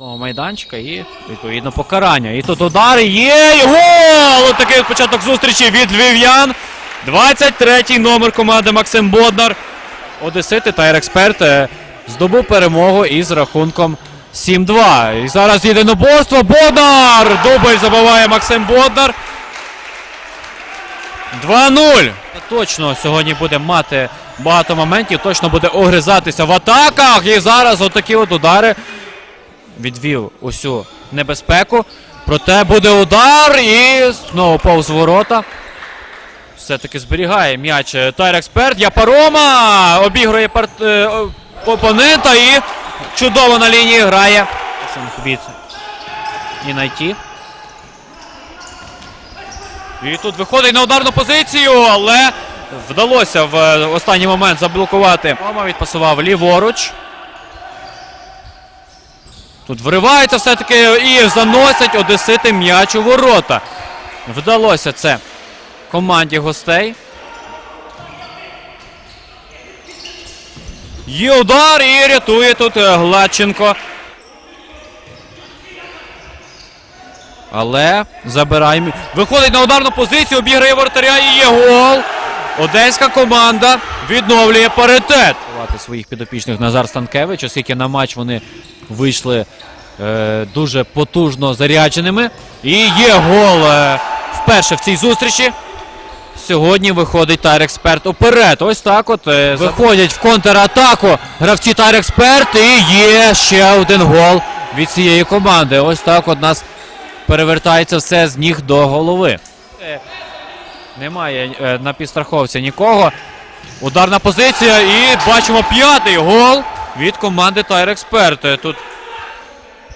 Майданчика і відповідно покарання. І тут удар є і гол! Такий початок зустрічі від львів'ян. 23-й номер команди Максим Боднар. Одесити та експерт е, здобув перемогу із рахунком 7-2. І зараз єдиноборство. Боднар! Дубль забиває Максим Боднар. 2-0. Точно сьогодні буде мати багато моментів, точно буде огризатися в атаках. І зараз отакі от удари відвів усю небезпеку. Проте буде удар і знову повз ворота. Все-таки зберігає м'яч е, Тайр Експерт. Япарома обігрує парт... е, опонента і чудово на лінії грає. Від Інайті. І тут виходить на ударну позицію, але вдалося в е, останній момент заблокувати. Рома відпасував ліворуч. Тут вривається все-таки і заносять одесити м'яч у ворота. Вдалося це команді гостей. Є удар і рятує тут е, Гладченко. Але забирає. Виходить на ударну позицію, обіграє вратаря і є гол. Одеська команда відновлює паритет. Своїх підопічних Назар Станкевич, оскільки на матч вони вийшли е, дуже потужно зарядженими. І є гол е, вперше в цій зустрічі. Сьогодні виходить Тайр Експерт уперед. Ось так от е, виходять в контратаку гравці Тайр Експерт. І є ще один гол від цієї команди. Ось так от нас перевертається все з ніг до голови. Немає е, на підстраховці нікого. Ударна позиція і бачимо п'ятий гол від команди Тайр Експерт. Е, Тут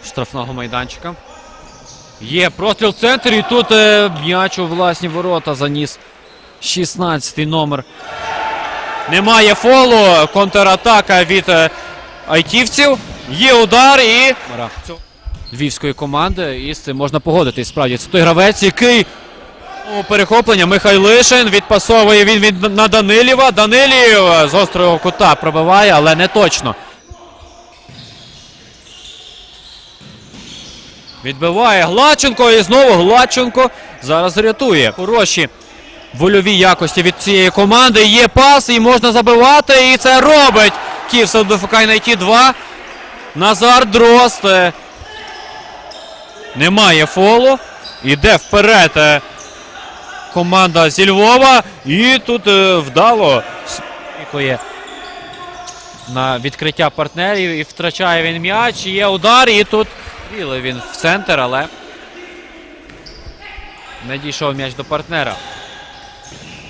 штрафного майданчика. Є простріл в центрі. І тут е, м'яч у власні ворота заніс 16-й номер. Немає фолу. Контратака від е, айтівців. Є удар і. Львівської команди. І з цим можна погодитись. Справді, це той гравець, який. Перехоплення Михайлишин відпасовує він на Данилєва. Данилів з острого кута пробиває, але не точно. Відбиває Гладченко і знову Гладченко зараз рятує. Хороші вольові якості від цієї команди. Є пас і можна забивати. І це робить Київсел ДФК найти 2. Назар Дрозд. е, Немає фолу. Іде вперед е, команда зі Львова. І тут е, вдало на відкриття партнерів і втрачає він м'яч. Є удар, і тут Віли він в центр, але не дійшов м'яч до партнера.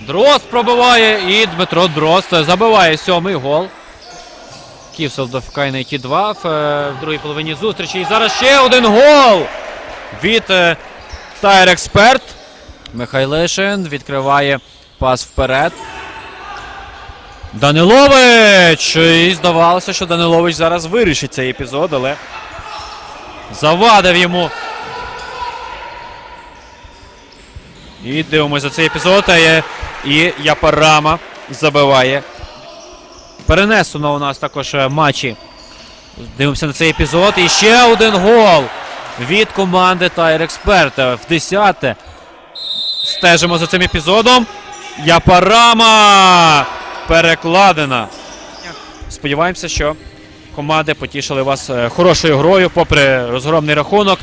Дрозд пробиває і Дмитро Дрозд забиває сьомий гол. Ківсел до Фкайнейті 2 в, е, другій половині зустрічі. І зараз ще один гол від е, Тайр Експерт. Михайлишин відкриває пас вперед. Данилович! І здавалося, що Данилович зараз вирішить цей епізод, але завадив йому. І дивимося за цей епізод. І Япарама забиває. Перенесено у нас також е, матчі. Дивимося на цей епізод. І ще один гол від команди Тайр Експерт. В 10 Стежимо за цим епізодом. Япарама перекладена. Сподіваємося, що команди потішили вас е, хорошою грою, попри розгромний рахунок.